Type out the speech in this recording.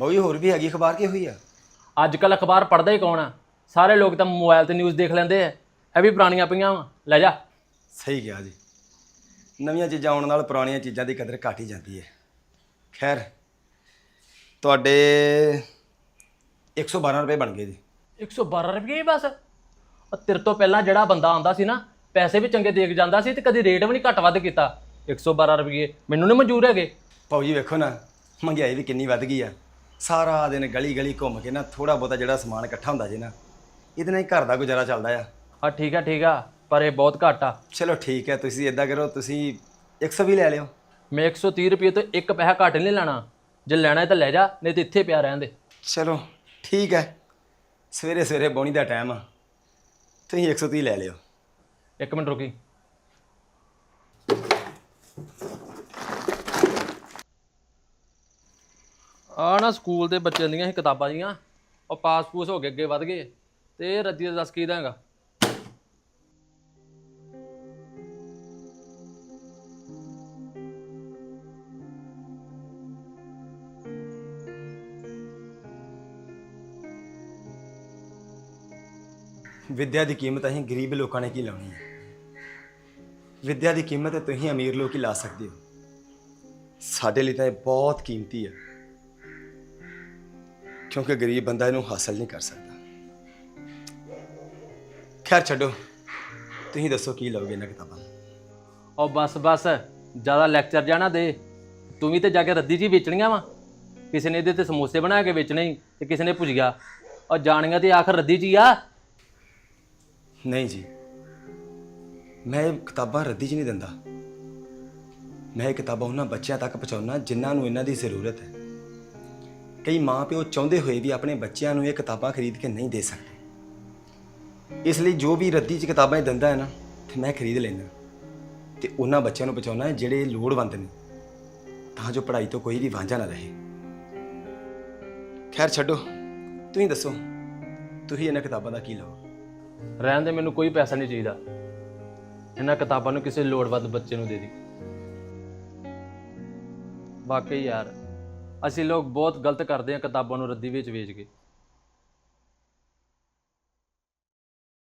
ਬਈ ਹੋਰ ਵੀ ਹੈਗੀ ਅਖਬਾਰ ਕੀ ਹੋਈ ਆ? ਅੱਜ ਕੱਲ ਅਖਬਾਰ ਪੜ੍ਹਦਾ ਹੀ ਕੌਣ ਆ? ਸਾਰੇ ਲੋਕ ਤਾਂ ਮੋਬਾਈਲ ਤੇ ਨਿਊਜ਼ ਦੇਖ ਲੈਂਦੇ ਆ। ਇਹ ਵੀ ਪੁਰਾਣੀਆਂ ਪਈਆਂ ਵਾ। ਲੈ ਜਾ। ਸਹੀ ਕਿਹਾ ਜੀ। ਨਵੀਆਂ ਚੀਜ਼ਾਂ ਆਉਣ ਨਾਲ ਪੁਰਾਣੀਆਂ ਚੀਜ਼ਾਂ ਦੀ ਕਦਰ ਘਟ ਹੀ ਜਾਂਦੀ ਹੈ। ਖੈਰ ਤੁਹਾਡੇ 112 ਰੁਪਏ ਬਣ ਗਏ ਜੀ। 112 ਰੁਪਏ ਹੀ ਬਸ। ਉਹ ਤੇਰੇ ਤੋਂ ਪਹਿਲਾਂ ਜਿਹੜਾ ਬੰਦਾ ਆਉਂਦਾ ਸੀ ਨਾ ਪੈਸੇ ਵੀ ਚੰਗੇ ਦੇਖ ਜਾਂਦਾ ਸੀ ਤੇ ਕਦੀ ਰੇਟ ਵੀ ਨਹੀਂ ਘੱਟ ਵੱਧ ਕੀਤਾ। 112 ਰੁਪਏ ਮੈਨੂੰ ਨਹੀਂ ਮਨਜ਼ੂਰ ਹੈਗੇ। ਭਾਊ ਜੀ ਵੇਖੋ ਨਾ ਮਹਿੰਗਾਈ ਵੀ ਕਿੰਨੀ ਵੱਧ ਗਈ ਆ। ਸਾਰਾ ਦਿਨ ਗਲੀ ਗਲੀ ਘੁੰਮ ਕੇ ਨਾ ਥੋੜਾ ਬਹੁਤਾ ਜਿਹੜਾ ਸਮਾਨ ਇਕੱਠਾ ਹੁੰਦਾ ਜੇ ਨਾ ਇਹਦੇ ਨਾਲ ਹੀ ਘਰ ਦਾ ਗੁਜ਼ਾਰਾ ਚੱਲਦਾ ਆ। ਆ ਠੀਕ ਆ ਠੀਕ ਆ ਪਰ ਇਹ ਬਹੁਤ ਘੱਟ ਆ। ਚਲੋ ਠੀਕ ਹੈ ਤੁਸੀਂ ਇਦਾਂ ਕਰੋ ਤੁਸੀਂ 100 ਵੀ ਲੈ ਲਿਓ। ਮੈਂ 130 ਰੁਪਏ ਤੋਂ ਇੱਕ ਪੈਸਾ ਘੱਟ ਨਹੀਂ ਲੈਣਾ। ਜੇ ਲੈਣਾ ਹੈ ਤਾਂ ਲੈ ਜਾ ਨਹੀਂ ਤੇ ਇੱਥੇ ਪਿਆ ਰਹਿਣ ਦੇ। ਚਲੋ ਠੀਕ ਹੈ ਸਵੇਰੇ ਸਵੇਰੇ ਬੋਣੀ ਦਾ ਟਾਈਮ ਆ। ਤੁਸੀਂ 130 ਲੈ ਲਿਓ। ਇੱਕ ਮਿੰਟ ਰੁਕੀ। ਆ ਨਾ ਸਕੂਲ ਦੇ ਬੱਚਿਆਂ ਦੀਆਂ ਸੀ ਕਿਤਾਬਾਂ ਜੀਆਂ, ਉਹ ਪਾਸ ਪੂਸ ਹੋ ਕੇ ਅੱਗੇ ਵਧ ਗਏ, ਤੇ ਇਹ ਰੱਦੀ ਦਾ ਦੱਸ ਕੀ ਦਾਂਗਾ ਵਿੱਦਿਆ ਦੀ ਕੀਮਤ ਅਸੀਂ ਗਰੀਬ ਲੋਕਾਂ ਨੇ ਕੀ ਲਾਉਣੀ ਹੈ? ਵਿੱਦਿਆ ਦੀ ਕੀਮਤ ਤੁਸੀਂ ਅਮੀਰ ਲੋਕ ਹੀ ਲਾ ਸਕਦੇ ਹੋ। ਸਾਡੇ ਲਈ ਤਾਂ ਇਹ ਬਹੁਤ ਕੀਮਤੀ ਹੈ। ਕਿਉਂਕਿ ਗਰੀਬ ਬੰਦਾ ਇਹਨੂੰ ਹਾਸਲ ਨਹੀਂ ਕਰ ਸਕਦਾ। ਖੈਰ ਛੱਡੋ ਤੁਸੀਂ ਦੱਸੋ ਕੀ ਲਓਗੇ ਇਹਨਾਂ ਕਿਤਾਬਾਂ? ਉਹ ਬਸ ਬਸ ਜ਼ਿਆਦਾ ਲੈਕਚਰ ਜਾਣਾ ਦੇ। ਤੂੰ ਵੀ ਤੇ ਜਾ ਕੇ ਰੱਦੀ ਜੀ ਵੇਚਣੀਆਂ ਵਾ। ਕਿਸੇ ਨੇ ਇਹਦੇ ਤੇ ਸਮੋਸੇ ਬਣਾ ਕੇ ਵੇਚਣੇ ਤੇ ਕਿਸੇ ਨੇ ਭੁਜੀਆ। ਉਹ ਜਾਣੀਆਂ ਤੇ ਆਖਰ ਰੱਦੀ ਜੀ ਆ। ਨਹੀਂ ਜੀ ਮੈਂ ਇਹ ਕਿਤਾਬਾਂ ਰੱਦੀ 'ਚ ਨਹੀਂ ਦਿੰਦਾ। ਮੈਂ ਇਹ ਕਿਤਾਬਾਂ ਉਹਨਾਂ ਬੱਚਿਆਂ ਤੱਕ ਪਹੁੰਚਾਉਣਾ ਜਿਨ੍ਹਾਂ ਨੂੰ ਇਹਨਾਂ ਦੀ ਜ਼ਰੂਰਤ ਹੈ। ਕਈ ਮਾਪਿਓ ਚਾਹੁੰਦੇ ਹੋਏ ਵੀ ਆਪਣੇ ਬੱਚਿਆਂ ਨੂੰ ਇਹ ਕਿਤਾਬਾਂ ਖਰੀਦ ਕੇ ਨਹੀਂ ਦੇ ਸਕਦੇ। ਇਸ ਲਈ ਜੋ ਵੀ ਰੱਦੀ 'ਚ ਕਿਤਾਬਾਂ ਇਹ ਦਿੰਦਾ ਹੈ ਨਾ, ਤੇ ਮੈਂ ਖਰੀਦ ਲੈਂਦਾ। ਤੇ ਉਹਨਾਂ ਬੱਚਿਆਂ ਨੂੰ ਪਹੁੰਚਾਉਣਾ ਜਿਹੜੇ ਲੋੜਵੰਦ ਨੇ। ਤਾਂ ਜੋ ਪੜ੍ਹਾਈ ਤੋਂ ਕੋਈ ਵੀ ਵਾਂਝਾ ਨਾ ਰਹੇ। ਖੈਰ ਛੱਡੋ ਤੁਸੀਂ ਦੱਸੋ ਤੁਸੀਂ ਇਹਨਾਂ ਕਿਤਾਬਾਂ ਦਾ ਕੀ ਲਓ ਰਹਿਣ ਦੇ, ਮੈਨੂੰ ਕੋਈ ਪੈਸਾ ਨਹੀਂ ਚਾਹੀਦਾ। ਇਹਨਾਂ ਕਿਤਾਬਾਂ ਨੂੰ ਕਿਸੇ ਲੋੜਵੰਦ ਬੱਚੇ ਨੂੰ ਦੇ ਦੀ। ਵਾਕਈ ਯਾਰ ਅਸੀਂ ਲੋਕ ਬਹੁਤ ਗਲਤ ਕਰਦੇ ਹਾਂ ਕਿਤਾਬਾਂ ਨੂੰ ਰੱਦੀ ਵਿੱਚ ਵੇਚ ਕੇ।